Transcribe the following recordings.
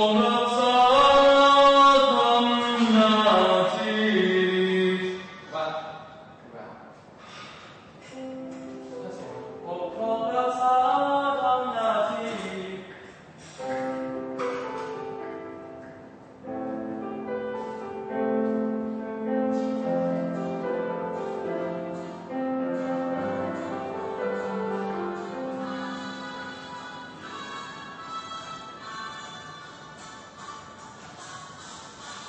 Oh, no.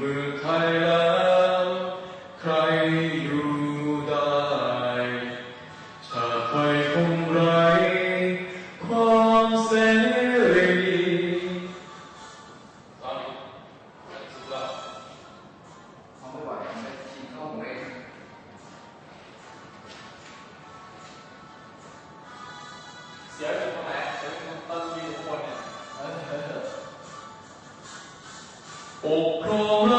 门开了。心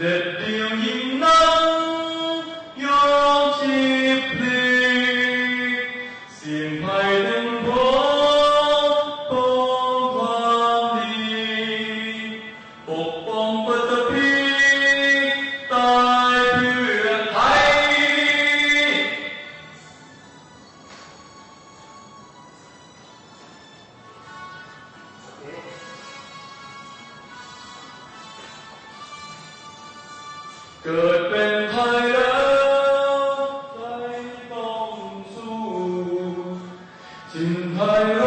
that do you know เกิดเป็นไทยแล้วไทยต้องสู้ถิ่นไทย